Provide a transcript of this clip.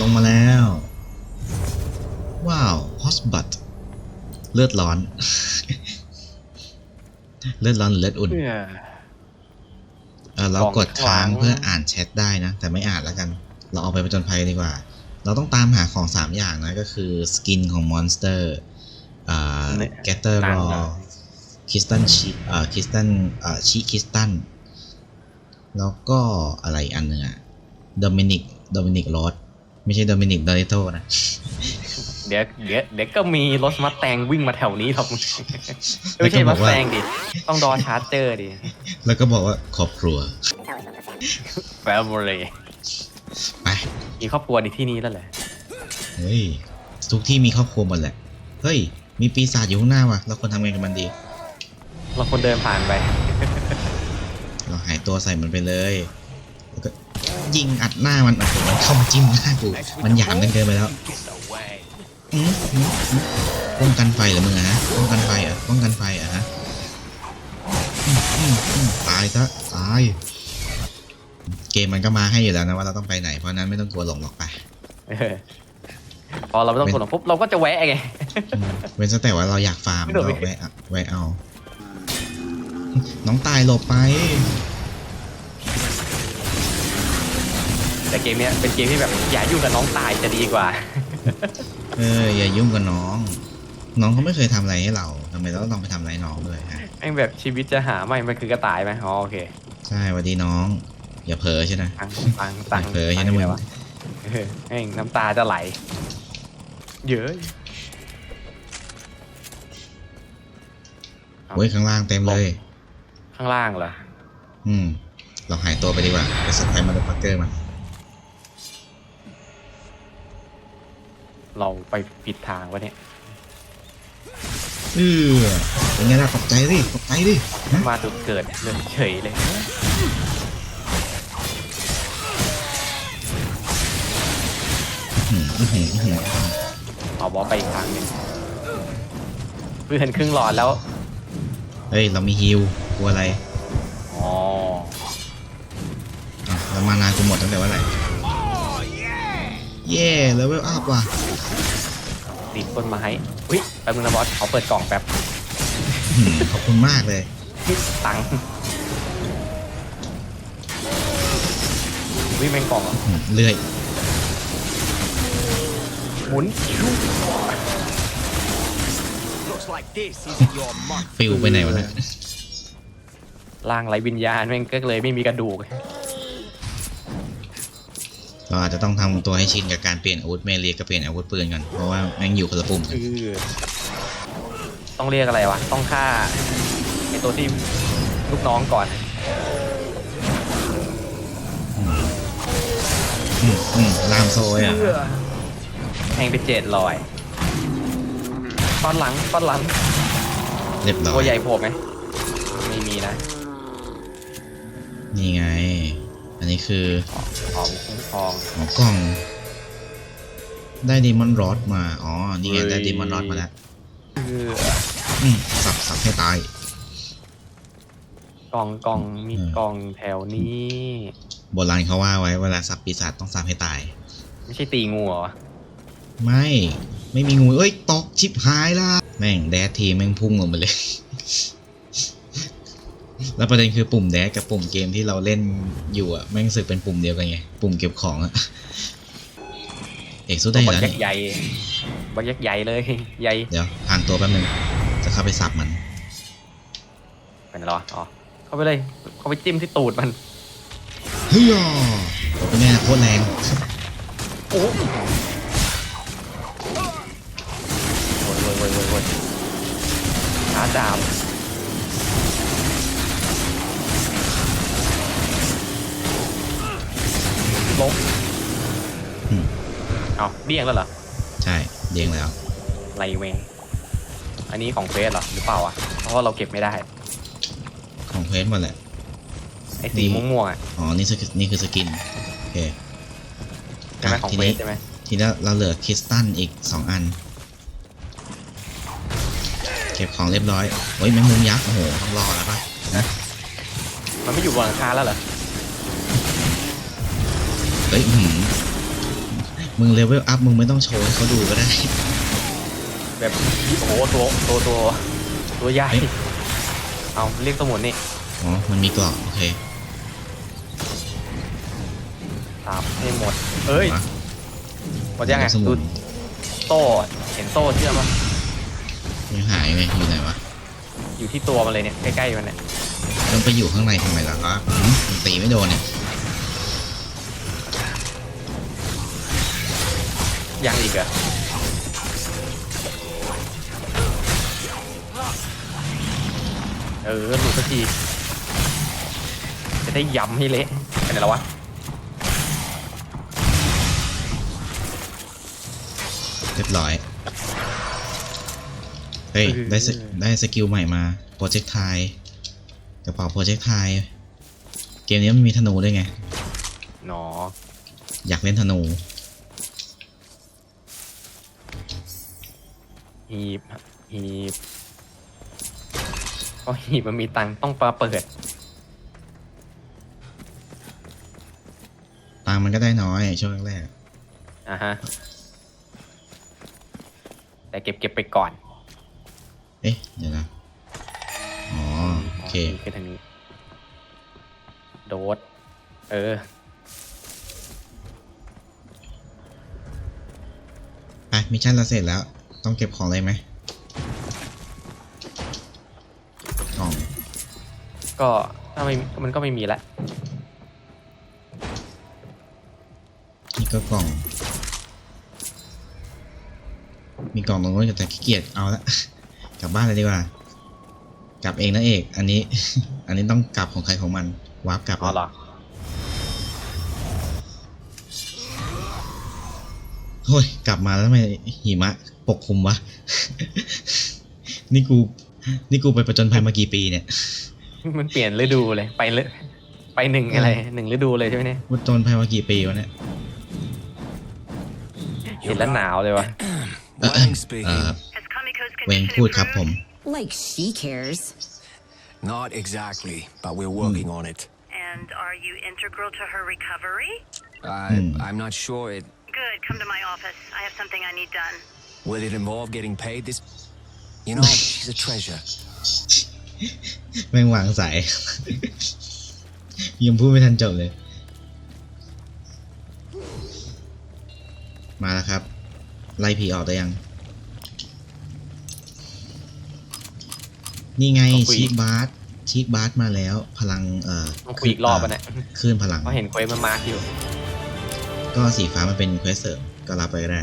ลงมาแล้ว ว้าวฮอสบัตเลือดร้อน เลือดร้อนหรือเลือดอุ่นเพื่อเออเรากล่องกดค้างข้างหลังเพื่ออ่านแชทได้นะ แต่ไม่อ่านแล้วกัน เราเอาไปประจนภัยดีกว่า เราต้องตามหาของ3อย่างนะ ก็คือสกินของมอนสเตอร์อ่าเนี่ยแกตเตอร์ต่ารงอกันคริสตันชิเอ่อคริสตันเอ่อชิคริสตันแล้วก็อะไรอีกอันหนึ่งอะโดมินิกโดมินิกโรส ไม่ใช่โดมินิกดอริโตนะ เดี๋ยวเดี๋ยวเดี๋ยวก็มีรถมาแตงวิ่งมาแถวนี้หรอกไม่ใช่แล้วก็บมาอกว่าแตงดิ ต้องดอชาร์เจอร์ดิ แล้วก็บอกว่าครอบครัวแฟมเลยไปมีครอบครัวในที่นี้แล้วแหละ เฮ้ย ทุกที่มีครอบครัวหมดแหละ เฮ้ย มีปีศาจอยู่ข้างหน้าว่ะ เราควรทำไงกับมันดี เราคนเดินผ่านไป เราหายตัวใส่มันไปเลยแล้วก็ ยิงอัดหน้ามันโอ้โหมันเข้ามาจิ้มหน้ากูมันหยามกันเกินไปแล้วอืมอืมอืมป้องกันไฟเหรอมึงอะฮะป้องกันไฟเหรอะป้องกันไฟเหรอะฮะอืมอืมอืมตายซะตายเกมมันก็มาให้อยู่แล้วนะว่าเราต้องไปไหนเพราะฉะนั้นไม่ต้องกลัวหลงหรอกไปเออพอเราไม่ต้องกดหรอกปุ๊บเราก็จะแวะไงอืมเว้นแต่ว่าเราอยากฟาร์มไม่ก็โดนไปแวะเอาแวะเอา น้องตายหลบไป แต่เกมเนี้ยเป็นเกมที่แบบอย่ายุ่งกับน้องตายจะดีกว่า เอออย่ายุ่งกับน้อง น้องเขาไม่เคยทำอะไรให้เราทำไมเราต้องไปทำอะไรน้องด้วยฮะแม่งแบบชีวิตจะหาไม่มันคือกระต่ายไหมอ๋อโอเคใช่สวัสดีน้อง อย่าเผลอใช่ไหมตังตังตังเผลอใช่ไหม ตังมึงวะเออแม่งน้ำตาจะไหล เยอะเว้ยข้างล่างเต็มเลย ข้างล่างเหรอ อืม เราหายตัวไปดีกว่าไปสไปมาร์ปักเกอร์มัน เราไปผิดทางวะเนี่ยเออเป็นไงล่ะตกใจดิตกใจดิฮะมาจุดเกิดเลยเฉยเลยอื้อหืออื้อหืออื้อหือเอาบอสไปอีกทางหนึงเพื่อนครึ่งหลอดแล้ว เฮ้ย เรามีฮิวกลัวอะไร อ๋ออะแล้วมานานกูหมดตั้งแต่ว่าไหร่ เย่เลเวลอัพว่ะติดต้นไม้อุ้ยแป๊บนึงนะบอสเขาเปิดกล่องแป๊บอื้อหือขอบคุณมากเลย ตังค์วิ่งเป็นกล่องเหรออื้อเลื่อยหมุนชุบ Looks like this isn't your month. ฟิวไปไหนวะเนี่ยร่างไรวิญญาณแม่งก็เลยไม่มีกระดูก เราอาจจะต้องทำตัวให้ชินกับการเปลี่ยนอาวุธเมลีกับเปลี่ยนอาวุธปืนกันเพราะว่าแม่งอยู่คนละปุ่มกันคือต้องเรียกอะไรวะ ต้องฆ่าไอตัวที่ลูกน้องก่อน อืมอืมลามโซยอะแทงไปเจ็ดลอยฟอนหลังฟอนหลังเรียบร้อตัวยใหญ่โผล่ไหมไม่มีนะ นี่ไง อันนี้คือของคุ้มครองหมอกล้อง ได้ดีมอนรอดมา อ๋อ นี่ไงเฮ้ยได้ดีมอนรอดมาแล้วคืออืมสับสับให้ตาย กล่องกล่องมีอืมกล่องแถวนี้ โบราณเขาว่าไว้เวลาสับปีศาจต้องสับให้ตาย ไม่ใช่ตีงูเหรอ ไม่ ไม่มีงู เอ้ย ตกชิบหายละ แม่งแดดทีแม่งพุ่งลงไปเลย แล้วประเด็นคือปุ่มแดดกับปุ่มเกมที่เราเล่นอยู่อะแม่งรู้สึกเป็นปุ่มเดียวกันไง ปุ่มเก็บของอะเอกสู้ได้บัแล้วกยันี่กษ์ใหญ่บักยักษ์ใหญ่เลย ใหญ่เดี๋ยวผ่านตัวแป๊บนึง จะเข้าไปสับมัน เป็นไรวะอ๋อ เข้าไปเลย เข้าไปจิ้มที่ตูดมัน เฮ้ยอะโอ้เป็นไงโคตรแรง โอ้โหโวยโวยโวยโวยโวยขาดาบ ล้มอืม เอาเดี่ยงแล้วเหรอใช่เด้งแล้ว ไรเวงอันนี้ของเฟสเหรอหรือเปล่าอะเพราะว่าเราเก็บไม่ได้ของเพจหมดแหละ ไอ้สีนี่ ม่วงๆอะอ๋อ นี่คือนี่คือสกิน โอเคใช่ไหมอะของทีเฟนี้สใช่ไหมทีนี้เราเหลือคริสตัลอีกสองอัน เก็บของเรียบร้อย โอ้ยแมงมุมยักษ์ โอ้โห ต้องรอแล้วปะนะมันไม่อยู่บนหลังคาแล้วเหรอ เฮ้ยอื้อหือมึงเลเวลอัพมึงไม่ต้องโชว์ให้เขาดูก็ได้ แบบโอ้โหตัวตัวตัวตัวใหญ่เฮ้ยเอาเรียกสมุนนี่ อ๋อ มันมีกล่องโอเคถามให้หมด เอ้ยมาหมดยังไงสมุดูนโต้เห็นโต้เชื่อมะยังหายไงอยู่ไหนวะ อยู่ที่ตัวมันเลยเนี่ย ใกล้ๆมันเนี่ยต้องไปอยู่ข้างในทำไมล่ะครับหืมมันตีไม่โดนเนี่ย ยังอีกเหรอเออหลุดสักที จะได้ยำให้เละเป็นไงแล้ววะเรียบร้อย เฮ้ย ได้สได้สกิลใหม่มา โปรเจกต์ไทกระเป๋าโปรเจกต์ไทเกมนี้มันมีธนูด้วยไง หนอ อยากเล่นธนู หีบหีบก็หีบมันมีตังค์ต้องปลาเปิด ตังค์มันก็ได้น้อยช่วงแรกอะฮะ แต่เก็บเก็บไปก่อนๆเอ๊ะ เดี๋ยวนะ อ๋อ โอเค นี่คือทางนี้ โดด เออ ไปมิชชั่นเราเสร็จแล้ว ต้องเก็บของอะไรไหมกล่องก็ถ้าไม่มันก็ไม่มีละนี่ก็กล่อง มีกล่องตรงนู้นอยู่แต่ขี้เกียจเอาละ กลับบ้านเลยดีกว่า กลับเองนะเอก อันนี้ อันนี้ต้องกลับของใครของมันวาร์ปกลับอ๋อเหรอเฮ้ยกลับมาแล้วทำไมหิมะ ปกคลุมวะ นี่กู นี่กูไปประจนภัยมากี่ปีเนี่ย มันเปลี่ยนฤดูเลย ไปเลยไปหนึ่งอะไรหนึ่งฤดูเลยใช่ไหมเนี่ยประจนภัยมากี่ปีวะเนี่ย เห็นแล้วหนาวเลยวะเอ่อ Wang เอ่อ speaking. Has Kamiko's เวง condition พูดครับผม improved? Like she cares. Not exactly, but we're working on it. And are you integral to her recovery? I, Hmm. I'm not sure it. Good, come to my office. I have something I need done. Will it involve getting paid this? You know, she's a treasure. แม่งวางสาย ยังพูดไม่ทันจบเลย มาแล้วครับ ไล่ผีออกได้ยัง นี่ไงต้องคุย ชีคบาร์สชีคบาร์สมาแล้ว พลังเอ่อต้องคุยอีกรอบอะเนี่ยคลื่นพลัง เพราะเห็นเควสมันมาร์คอยู่ ก็สีฟ้ามันเป็นเควสเสริมก็รับไปก็ได้